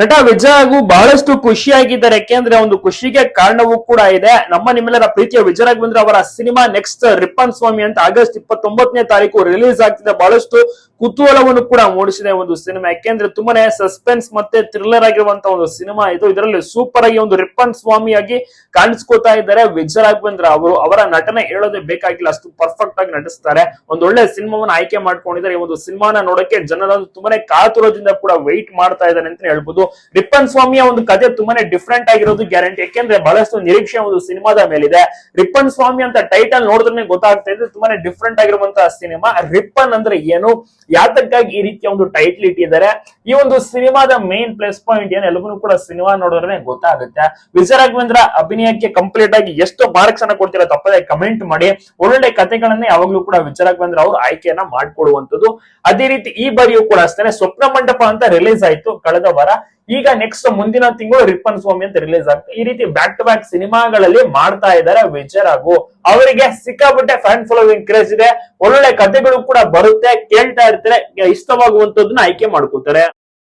ನಟ ವಿಜಯ್ ಹಾಗೂ ಬಹಳಷ್ಟು ಖುಷಿಯಾಗಿದ್ದಾರೆ. ಯಾಕೆಂದ್ರೆ ಒಂದು ಖುಷಿಗೆ ಕಾರಣವೂ ಕೂಡ ಇದೆ. ನಮ್ಮ ನಿಮ್ಮೆಲ್ಲರ ಪ್ರೀತಿಯ ವಿಜಯ ರಾಘವೇಂದ್ರ ಅವರ ಸಿನಿಮಾ ನೆಕ್ಸ್ಟ್ ರಿಪ್ಪನ್ ಸ್ವಾಮಿ ಅಂತ ಆಗಸ್ಟ್ ಇಪ್ಪತ್ತೊಂಬತ್ತನೇ ತಾರೀಕು ರಿಲೀಸ್ ಆಗ್ತಿದೆ. ಬಹಳಷ್ಟು ಕುತೂಹಲವನ್ನು ಕೂಡ ಮೂಡಿಸಿದೆ ಒಂದು ಸಿನಿಮಾ. ಯಾಕೆಂದ್ರೆ ತುಂಬಾನೇ ಸಸ್ಪೆನ್ಸ್ ಮತ್ತೆ ಥ್ರಿಲ್ಲರ್ ಆಗಿರುವಂತ ಒಂದು ಸಿನಿಮಾ ಇದು. ಇದರಲ್ಲಿ ಸೂಪರ್ ಆಗಿ ಒಂದು ರಿಪ್ಪನ್ ಸ್ವಾಮಿಯಾಗಿ ಕಾಣಿಸ್ಕೋತಾ ಇದ್ದಾರೆ. ವಿಜಯ ರಾಘವೇಂದ್ರ ಅವರು ಅವರ ನಟನೆ ಹೇಳೋದೇ ಬೇಕಾಗಿಲ್ಲ. ಅಷ್ಟು ಪರ್ಫೆಕ್ಟ್ ಆಗಿ ನಟಿಸ್ತಾರೆ. ಒಂದು ಒಳ್ಳೆ ಸಿನಿಮಾವನ್ನು ಆಯ್ಕೆ ಮಾಡ್ಕೊಂಡಿದ್ದಾರೆ. ಈ ಒಂದು ಸಿನಿಮಾನ ನೋಡಕ್ಕೆ ಜನರನ್ನು ತುಂಬಾನೇ ಕಾತುರದಿಂದ ಕೂಡ ವೆಯ್ಟ್ ಮಾಡ್ತಾ ಇದ್ದಾರೆ ಅಂತ ಹೇಳ್ಬೋದು. ರಿಪ್ಪನ್ ಸ್ವಾಮಿಯ ಒಂದು ಕಥೆ ತುಂಬಾನೇ ಡಿಫ್ರೆಂಟ್ ಆಗಿರೋದು ಗ್ಯಾರಂಟಿ ಯಾಕೆಂದ್ರೆ ಬಹಳಷ್ಟು ನಿರೀಕ್ಷೆ ಒಂದು ಸಿನಿಮಾದ ಮೇಲಿದೆ. ರಿಪ್ಪನ್ ಸ್ವಾಮಿ ಅಂತ ಟೈಟಲ್ ನೋಡಿದ್ರೆ ಗೊತ್ತಾಗ್ತಾ ಇದೆ ತುಂಬಾನೇ ಡಿಫ್ರೆಂಟ್ ಆಗಿರುವಂತಹ ಸಿನಿಮಾ. ರಿಪ್ಪನ್ ಅಂದ್ರೆ ಏನು? ಯಾತಕ್ಕಾಗಿ ಈ ರೀತಿಯ ಒಂದು ಟೈಟ್ಲ್ ಇಟ್ಟಿದ್ದಾರೆ? ಈ ಒಂದು ಸಿನಿಮಾದ ಮೇನ್ ಪ್ಲಸ್ ಪಾಯಿಂಟ್ ಏನು ಎಲ್ಲವನ್ನೂ ಕೂಡ ಸಿನಿಮಾ ನೋಡಿದ್ರೆ ಗೊತ್ತಾಗುತ್ತೆ. ವಿಜಯ ರಾಘವೇಂದ್ರ ಅಭಿನಯಕ್ಕೆ ಕಂಪ್ಲೀಟ್ ಆಗಿ ಎಷ್ಟು ಮಾರ್ಕ್ಸ್ ಅನ್ನ ಕೊಡ್ತೀರಾ ತಪ್ಪದೆ ಕಮೆಂಟ್ ಮಾಡಿ, ಒಳ್ಳೊಳ್ಳೆ ಕಥೆಗಳನ್ನೇ ಯಾವಾಗ್ಲೂ ಕೂಡ ವಿಜಯ ರಾಘವೇಂದ್ರ ಅವರು ಆಯ್ಕೆಯನ್ನ ಮಾಡ್ಕೊಡುವಂತದ್ದು ಅದೇ ರೀತಿ ಈ ಬಾರಿಯೂ ಕೂಡ ಅಷ್ಟೇ ಸ್ವಪ್ನ ಮಂಟಪ ಅಂತ ರಿಲೀಸ್ ಆಯ್ತು. ಕಳೆದ ವಾರ ಈಗ ನೆಕ್ಸ್ಟ್ ಮುಂದಿನ ತಿಂಗಳು ರಿಪ್ಪನ್ ಸ್ವಾಮಿ ಅಂತ ರಿಲೀಸ್ ಆಗ್ತದೆ. ಈ ರೀತಿ ಬ್ಯಾಕ್ ಟು ಬ್ಯಾಕ್ ಸಿನಿಮಾಗಳಲ್ಲಿ ಮಾಡ್ತಾ ಇದ್ದಾರೆ ರಾಘು. ಅವರಿಗೆ ಸಿಕ್ಕಾಪಟ್ಟೆ ಫ್ಯಾನ್ ಫಾಲೋವಿಂಗ್ ಕ್ರೇಜ್ ಇದೆ. ಒಳ್ಳೊಳ್ಳೆ ಕಥೆಗಳು ಕೂಡ ಬರುತ್ತೆ, ಕೇಳ್ತಾ ಇರ್ತಾರೆ ಇಷ್ಟವಾಗುವಂತದನ್ನ ಆಯ್ಕೆ ಮಾಡ್ಕೋತಾರೆ.